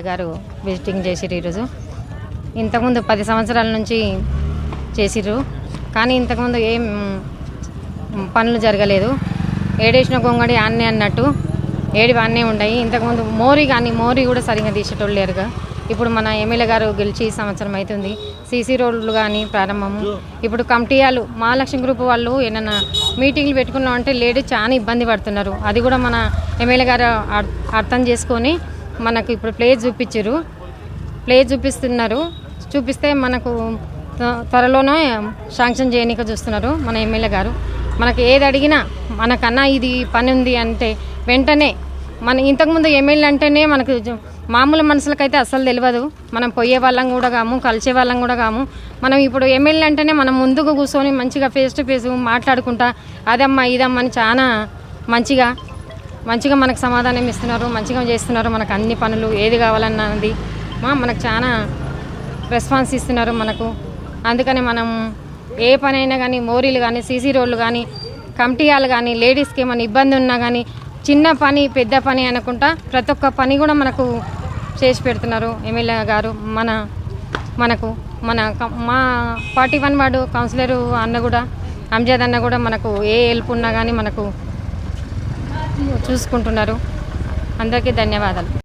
గారు విజిటింగ్ చేసిర్రు ఈరోజు. ఇంతకుముందు పది సంవత్సరాల నుంచి చేసిర్రు. కానీ ఇంతకుముందు ఏం పనులు జరగలేదు. ఏడేసిన గొంగడి ఆన్నే అన్నట్టు ఏడి అన్నే ఉన్నాయి ఇంతకుముందు మోరి కానీ మోరి కూడా సరిగ్గా తీసేటోళ్ళు లేరుగా. ఇప్పుడు మన ఎమ్మెల్యే గారు గెలిచి సంవత్సరం అవుతుంది సీసీ రోడ్లు కానీ ప్రారంభము ఇప్పుడు కమిటీయాలు మహాలక్ష్మి గ్రూప్ వాళ్ళు ఏమైనా మీటింగ్లు పెట్టుకున్నాం అంటే లేడీస్ చాలా ఇబ్బంది పడుతున్నారు. అది కూడా మన ఎమ్మెల్యే గారు అర్- అర్థం చేసుకొని మనకు ఇప్పుడు ప్లే చూపించారు. ప్లే చూపిస్తున్నారు. చూపిస్తే మనకు త్వ- త్వరలోనే శాంక్షన్ చేయనీక చూస్తున్నారు మన ఎమ్మెల్యే గారు. మనకు ఏది అడిగినా మనకన్నా ఇది పని ఉంది అంటే వెంటనే మన ఇంతకుముందు ఎమ్మెల్యే అంటేనే మనకు మామూలు మనుషులకైతే అస్సలు తెలియదు. మనం పోయే వాళ్ళం కూడా కాము కలిసే వాళ్ళం కూడా కాము. మనం ఇప్పుడు ఎమ్మెల్యే అంటేనే మనం ముందుకు కూర్చొని మంచిగా ఫేస్ టు ఫేస్ మాట్లాడుకుంటా అదమ్మా ఇదమ్మా అని చాలా మంచిగా మంచిగా మనకు సమాధానం ఇస్తున్నారు మంచిగా చేస్తున్నారు మనకు అన్ని పనులు ఏది కావాలన్నది మా మనకు చాలా రెస్పాన్స్ ఇస్తున్నారు మనకు. అందుకని మనం ఏ పని అయినా కానీ మోరీలు కానీ సీసీ రోడ్లు కానీ కమిటీయాలు కానీ లేడీస్కి ఏమైనా ఇబ్బంది ఉన్నా కానీ చిన్న పని పెద్ద పని అనుకుంటా ప్రతి ఒక్క పని కూడా మనకు చేసి పెడుతున్నారు ఎమ్మెల్యే గారు మన మనకు మన మా ఫార్టీ వన్ వాడు కౌన్సిలర్ అన్న కూడా అంజాద్ అన్న కూడా మనకు ఏ హెల్ప్ ఉన్నా కానీ మనకు చూసుకుంటున్నారు. అందరికీ ధన్యవాదాలు.